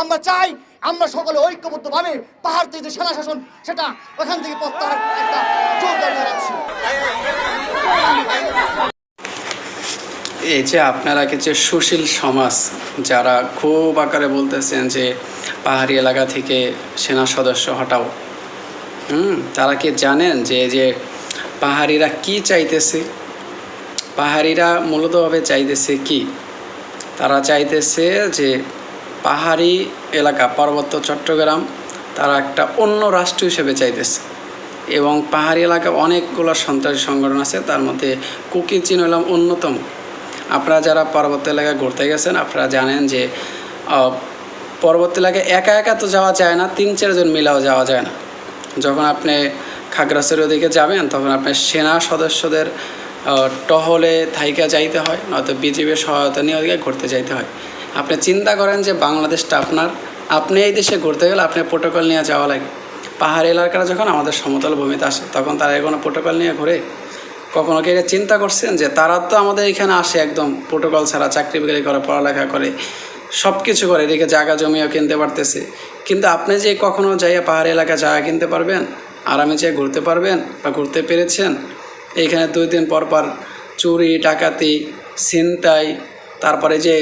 আমরা চাই, আমরা সকলে ঐক্যবদ্ধভাবে পাহাড় থেকে যে সেনা শাসন, সেটা ওখান থেকে প্রত্যাহার একটা জোর দাঁড়িয়ে রাখছি এই যে আপনারা কিছু সুশীল সমাজ, যারা খুব আকারে বলতেছেন যে পাহাড়ি এলাকা থেকে সেনা সদস্য হটাও, হুম, তারা কি জানেন যে যে পাহাড়িরা কি চাইতেছে? পাহাড়িরা মূলতভাবে চাইতেছে কি? তারা চাইতেছে যে পাহাড়ি এলাকা, পার্বত্য চট্টগ্রাম, তারা একটা অন্য রাষ্ট্র হিসেবে চাইতেছে। এবং পাহাড়ি এলাকা অনেকগুলো সন্ত্রাসী সংগঠন আছে, তার মধ্যে কুকি চীন হলাম অন্যতম। আপনারা যারা পার্বত্য এলাকায় ঘুরতে গেছেন, আপনারা জানেন যে পর্বত এলাকায় একা একা তো যাওয়া যায় না, তিন চারজন মিলাও যাওয়া যায় না। যখন আপনি খাগড়াছড়ির ওদিকে যাবেন, তখন আপনার সেনা সদস্যদের টহলে থাইকা যাইতে হয়, নয়তো বিজিবির সহায়তা নিয়ে ওদিকে ঘুরতে যাইতে হয়। আপনি চিন্তা করেন যে বাংলাদেশটা আপনার, আপনি এই দেশে ঘুরতে গেলে আপনি প্রোটোকল নিয়ে যাওয়া লাগে। পাহাড়ি এলাকারা যখন আমাদের সমতল ভূমিতে আসে, তখন তারা কোনো প্রোটোকল নিয়ে ঘুরে? কখনো কি এটা চিন্তা করছেন যে তারা তো আমাদের এখানে আসে একদম প্রোটোকল ছাড়া, চাকরি বাকরি করে, পড়ালেখা করে সব কিছু করে, এদিকে জায়গা জমিও কিনতে পারতেছে। কিন্তু আপনি যে কখনো যাইয়া পাহাড়ি এলাকায় জায়গা কিনতে পারবেন, আরামে যেয়ে ঘুরতে পারবেন বা ঘুরতে পেরেছেন, এইখানে দুই দিন পর পর চুরি, ডাকাতি, ছিনতাই, তারপরে যে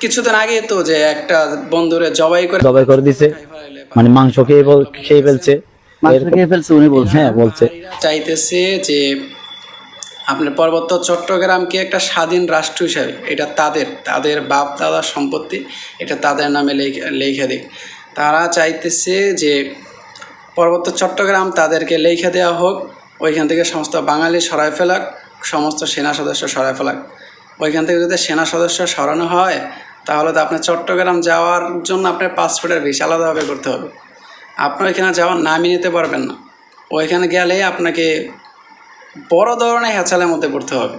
কিছুদিন আগে তো যে একটা বন্ধুরে জবাই করে জবাই করে দিছে। মানে মাংস খেয়ে বল- খেয়ে ফেলছে। মাংস খেয়ে ফেলছে উনি বলছেন হ্যাঁ বলছে। চাইতেছে যে আপনার পার্বত্য চট্টগ্রামকে একটা স্বাধীন রাষ্ট্র হিসাবে এটা তাদের তাদের বাপ দাদার সম্পত্তি এটা তাদের নামে লেখে লেখে দিক। তারা চাইতেছে যে পার্বত্য চট্টগ্রাম তাদেরকে লেখে দেওয়া হোক ওইখান থেকে সমস্ত বাঙালি সরায় ফেলাক সমস্ত সেনা সদস্য সরায় ফেলাক। ওইখান থেকে যদি সেনা সদস্য সরানো হয় তাহলে তো আপনার চট্টগ্রাম যাওয়ার জন্য আপনার পাসপোর্টের ভিসা আলাদাভাবে করতে হবে। আপনার ওইখানে যাওয়ার নামই নিতে পারবেন না। ওইখানে গেলে আপনাকে বড় ধরনের হেঁচালের মধ্যে পড়তে হবে।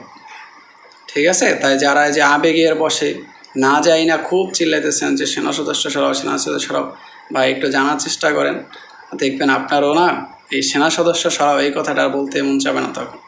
ঠিক আছে? তাই যারা যে আবেগের বসে না যাই না খুব চিল্লাইতেছেন যে সেনা সদস্য সরাও, সেনা সদস্য সরাও বা একটু জানার চেষ্টা করেন। দেখবেন আপনারও না এই সেনা সদস্য সরাও এই কথাটা বলতে মন চাবে না তখন।